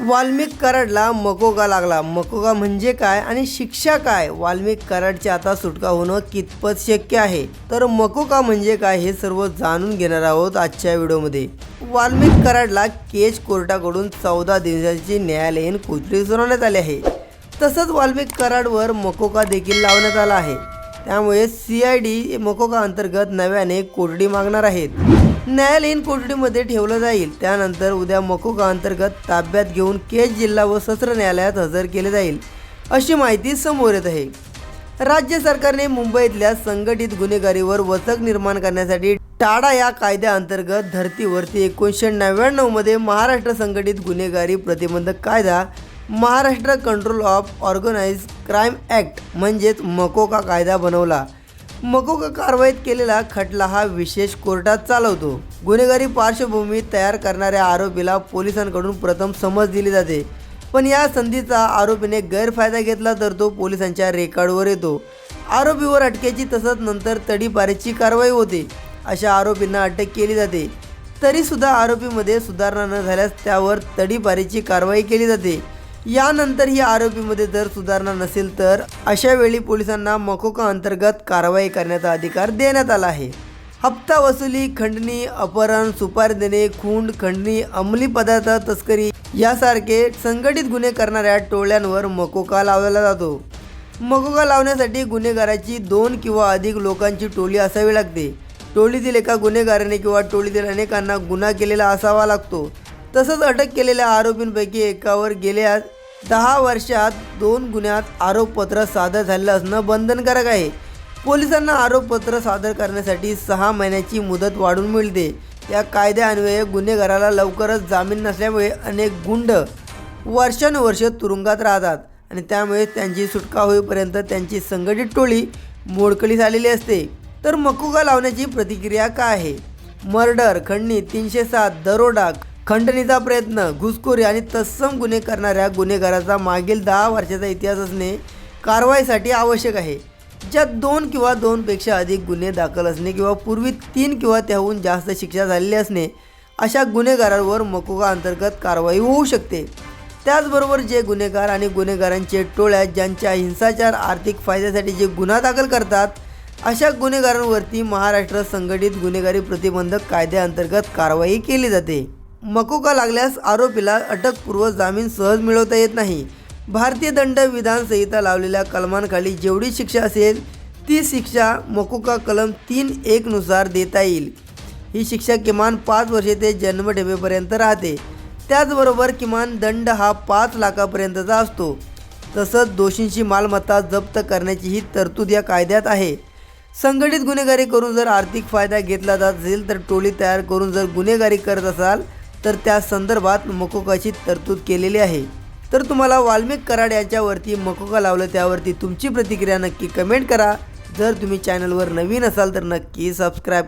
वाल्मिक कराडला मकोका लागला. मकोका म्हणजे काय आणि शिक्षा काय? वाल्मिक कराडची आता सुटका होणं कितपत शक्य आहे? तर मकोका म्हणजे काय हे सर्व जाणून घेणार आहोत आजच्या व्हिडिओमध्ये. वाल्मिक कराडला केज कोर्टाकडून चौदा दिवसांची न्यायालयीन कोचडी सुनावण्यात आली आहे. तसंच वाल्मिक कराडवर मकोका देखील लावण्यात आला आहे. त्यामुळे सी आय डी मकोका अंतर्गत नव्याने कोठडी मागणार आहेत. न्यायालयीन कोठडीमध्ये ठेवलं जाईल. त्यानंतर उद्या मकोका अंतर्गत ताब्यात घेऊन केज जिल्हा व सत्र न्यायालयात हजर केले जाईल अशी माहिती समोर येत आहे. राज्य सरकारने मुंबईतल्या संघटित गुन्हेगारीवर वचक निर्माण करण्यासाठी टाडा या कायद्याअंतर्गत धर्तीवरती एकोणीसशे नव्याण्णवमध्ये महाराष्ट्र संघटित गुन्हेगारी प्रतिबंधक कायदा Maharashtra control of organise crime act म्हणजेच मकोका कायदा बनवला. मकोका कारवाईत केलेला खटला हा विशेष कोर्टात चालवतो. गुन्हेगारी पार्श्वभूमी तयार करणाऱ्या आरोपीला पोलिसांकडून प्रथम समज दिली जाते. पण या संधीचा आरोपीने गैरफायदा घेतला तर तो पोलिसांच्या रेकॉर्डवर येतो. आरोपीवर अटकेची तसंच नंतर तडीपारीची कारवाई होते. अशा आरोपींना अटक केली जाते. तरीसुद्धा आरोपीमध्ये सुधारणा न झाल्यास त्यावर तडीपारीची कारवाई केली जाते. यानंतर ही आरोपीमध्ये जर सुधारणा नसेल तर अशा वेळी पोलिसांना मकोका अंतर्गत कारवाई करण्याचा अधिकार देण्यात आला आहे. हप्ता वसुली खंडणी अपहरण सुपारी देणे खूंड खंडणी अंमली पदार्थ तस्करी यासारखे संघटित गुन्हे करणाऱ्या टोळ्यांवर मकोका लावला जातो. मकोका लावण्यासाठी गुन्हेगाराची दोन किंवा अधिक लोकांची टोळी असावी लागते. टोळीतील एका गुन्हेगाराने किंवा टोळीतील अनेकांना गुन्हा केलेला असावा लागतो. तसंच अटक केलेल्या आरोपींपैकी एकावर गेल्यास दहा वर्षात दोन गुन्ह्यात आरोपपत्र सादर झालेलं असणं बंधनकारक आहे. पोलिसांना आरोपपत्र सादर करण्यासाठी सहा महिन्याची मुदत वाढून मिळते. या कायद्यान्वये गुन्हेगाराला लवकरच जामीन नसल्यामुळे अनेक गुंड वर्षानुवर्ष तुरुंगात राहतात आणि त्यामुळे त्यांची सुटका होईपर्यंत त्यांची संघटित टोळी मोडकळीस आलेली असते. तर मकुका लावण्याची प्रतिक्रिया काय आहे? मर्डर खंडणी तीनशे सात दरोडा खंडणीचा प्रयत्न घुसखोरी आणि तत्सम गुन्हे करणाऱ्या गुन्हेगाराचा मागील दहा वर्षाचा इतिहास असणे कारवाईसाठी आवश्यक आहे. ज्यात दोन किंवा दोनपेक्षा अधिक गुन्हे दाखल असणे किंवा पूर्वी तीन किंवा त्याहून जास्त शिक्षा झालेली असणे अशा गुन्हेगारांवर मकोका अंतर्गत कारवाई होऊ शकते. त्याचबरोबर जे गुन्हेगार आणि गुन्हेगारांचे टोळ्या ज्यांच्या हिंसाचार आर्थिक फायद्यासाठी जे गुन्हा दाखल करतात अशा गुन्हेगारांवरती महाराष्ट्र संघटित गुन्हेगारी प्रतिबंधक कायद्याअंतर्गत कारवाई केली जाते. मकोका लागल्यास आरोपीला अटकपूर्व जामीन सहज मिळवता येत नाही. भारतीय दंड विधानसंहिता लावलेल्या कलमांखाली जेवढी शिक्षा असेल ती शिक्षा मकोका कलम तीन एकनुसार देता येईल. ही शिक्षा किमान पाच वर्षे ते जन्मठेपेपर्यंत राहते. त्याचबरोबर किमान दंड हा पाच लाखापर्यंतचा असतो. तसंच दोषींची मालमत्ता जप्त करण्याची ही तरतूद या कायद्यात आहे. संघटित गुन्हेगारी करून जर आर्थिक फायदा घेतला जात असेल तर टोळी तयार करून जर गुन्हेगारी करत असाल तर त्या संदर्भात मकोकाची तरतूद केलेली आहे. तर तुम्हाला वाल्मिक कराड यांच्यावरती मकोका लावलं त्यावरती तुमची प्रतिक्रिया नक्की कमेंट करा. जर तुम्ही चॅनलवर नवीन असाल तर नक्की सबस्क्राईब